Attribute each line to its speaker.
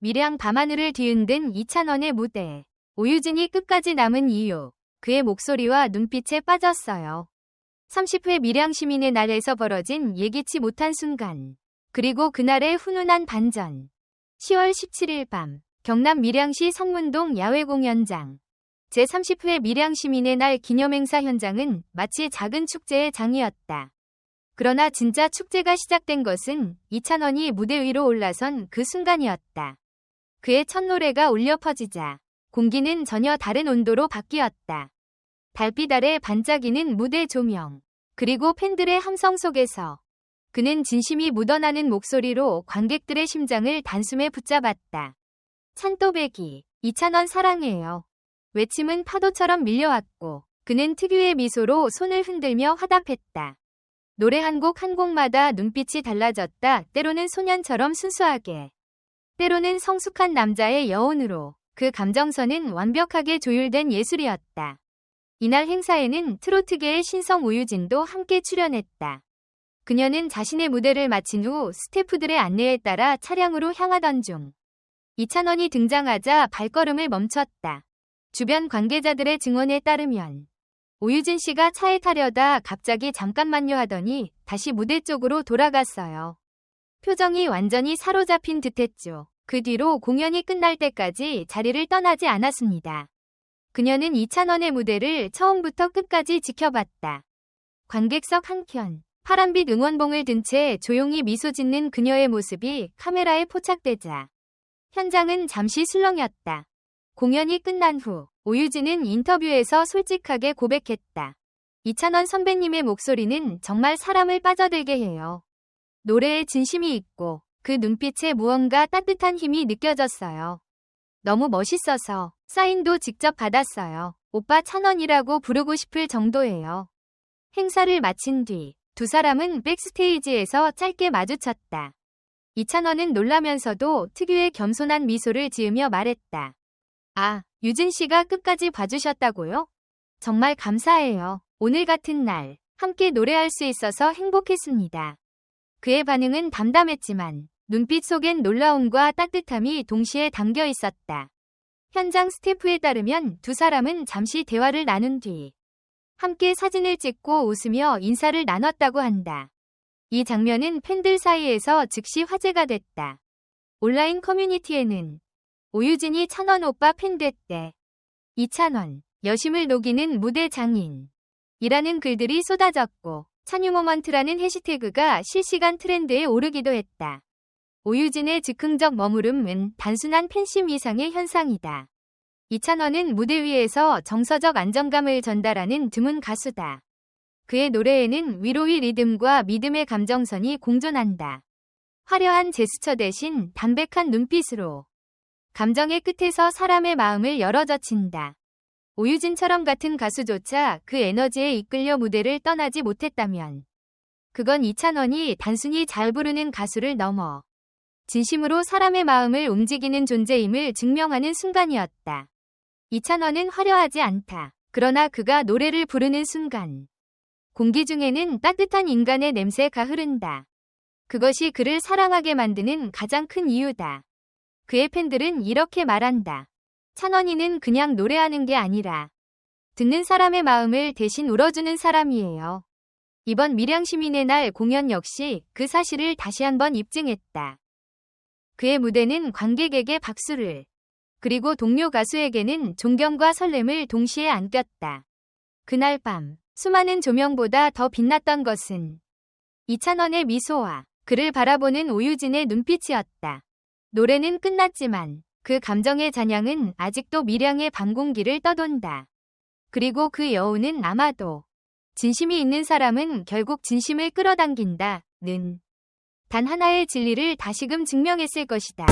Speaker 1: 밀양 밤하늘을 뒤흔든 이찬원의 무대. 오유진이 끝까지 남은 이유. 그의 목소리와 눈빛에 빠졌어요. 30회 밀양 시민의 날에서 벌어진 예기치 못한 순간. 그리고 그날의 훈훈한 반전. 10월 17일 밤, 경남 밀양시 성문동 야외 공연장. 제30회 밀양 시민의 날 기념행사 현장은 마치 작은 축제의 장이었다. 그러나 진짜 축제가 시작된 것은 이찬원이 무대 위로 올라선 그 순간이었다. 그의 첫 노래가 울려 퍼지자 공기는 전혀 다른 온도로 바뀌었다. 달빛 아래 반짝이는 무대 조명, 그리고 팬들의 함성 속에서 그는 진심이 묻어나는 목소리로 관객들의 심장을 단숨에 붙잡았다. 찬또배기, 이찬원 사랑해요. 외침은 파도처럼 밀려왔고 그는 특유의 미소로 손을 흔들며 화답했다. 노래 한곡한 곡마다 눈빛이 달라졌다. 때로는 소년처럼 순수하게, 때로는 성숙한 남자의 여운으로 그 감정선은 완벽하게 조율된 예술이었다. 이날 행사에는 트로트계의 신성 우유진도 함께 출연했다. 그녀는 자신의 무대를 마친 후 스태프들의 안내에 따라 차량으로 향하던 중 이찬원이 등장하자 발걸음을 멈췄다. 주변 관계자들의 증언에 따르면 오유진 씨가 차에 타려다 갑자기 잠깐만요 하더니 다시 무대 쪽으로 돌아갔어요. 표정이 완전히 사로잡힌 듯했죠. 그 뒤로 공연이 끝날 때까지 자리를 떠나지 않았습니다. 그녀는 이찬원의 무대를 처음부터 끝까지 지켜봤다. 관객석 한켠, 파란빛 응원봉을 든 채 조용히 미소 짓는 그녀의 모습이 카메라에 포착되자 현장은 잠시 술렁였다. 공연이 끝난 후 오유진은 인터뷰에서 솔직하게 고백했다. 이찬원 선배님의 목소리는 정말 사람을 빠져들게 해요. 노래에 진심이 있고 그 눈빛에 무언가 따뜻한 힘이 느껴졌어요. 너무 멋있어서 사인도 직접 받았어요. 오빠 찬원이라고 부르고 싶을 정도예요. 행사를 마친 뒤 두 사람은 백스테이지에서 짧게 마주쳤다. 이찬원은 놀라면서도 특유의 겸손한 미소를 지으며 말했다. 아, 유진 씨가 끝까지 봐주셨다고요? 정말 감사해요. 오늘 같은 날 함께 노래할 수 있어서 행복했습니다. 그의 반응은 담담했지만 눈빛 속엔 놀라움과 따뜻함이 동시에 담겨 있었다. 현장 스태프에 따르면 두 사람은 잠시 대화를 나눈 뒤 함께 사진을 찍고 웃으며 인사를 나눴다고 한다. 이 장면은 팬들 사이에서 즉시 화제가 됐다. 온라인 커뮤니티에는 오유진이 찬원 오빠 팬 됐대. 이찬원, 여심을 녹이는 무대 장인. 이라는 글들이 쏟아졌고 찬유모먼트라는 해시태그가 실시간 트렌드에 오르기도 했다. 오유진의 즉흥적 머무름은 단순한 팬심 이상의 현상이다. 이찬원은 무대 위에서 정서적 안정감을 전달하는 드문 가수다. 그의 노래에는 위로의 리듬과 믿음의 감정선이 공존한다. 화려한 제스처 대신 담백한 눈빛으로 감정의 끝에서 사람의 마음을 열어젖힌다. 오유진처럼 같은 가수조차 그 에너지에 이끌려 무대를 떠나지 못했다면 그건 이찬원이 단순히 잘 부르는 가수를 넘어 진심으로 사람의 마음을 움직이는 존재임을 증명하는 순간이었다. 이찬원은 화려하지 않다. 그러나 그가 노래를 부르는 순간 공기 중에는 따뜻한 인간의 냄새가 흐른다. 그것이 그를 사랑하게 만드는 가장 큰 이유다. 그의 팬들은 이렇게 말한다. 찬원이는 그냥 노래하는 게 아니라 듣는 사람의 마음을 대신 울어주는 사람이에요. 이번 밀양 시민의 날 공연 역시 그 사실을 다시 한번 입증했다. 그의 무대는 관객에게 박수를 그리고 동료 가수에게는 존경과 설렘을 동시에 안겼다. 그날 밤 수많은 조명보다 더 빛났던 것은 이찬원의 미소와 그를 바라보는 오유진의 눈빛이었다. 노래는 끝났지만 그 감정의 잔향은 아직도 밀양의 밤공기를 떠돈다. 그리고 그 여운은 아마도 진심이 있는 사람은 결국 진심을 끌어당긴다. 는 단 하나의 진리를 다시금 증명했을 것이다.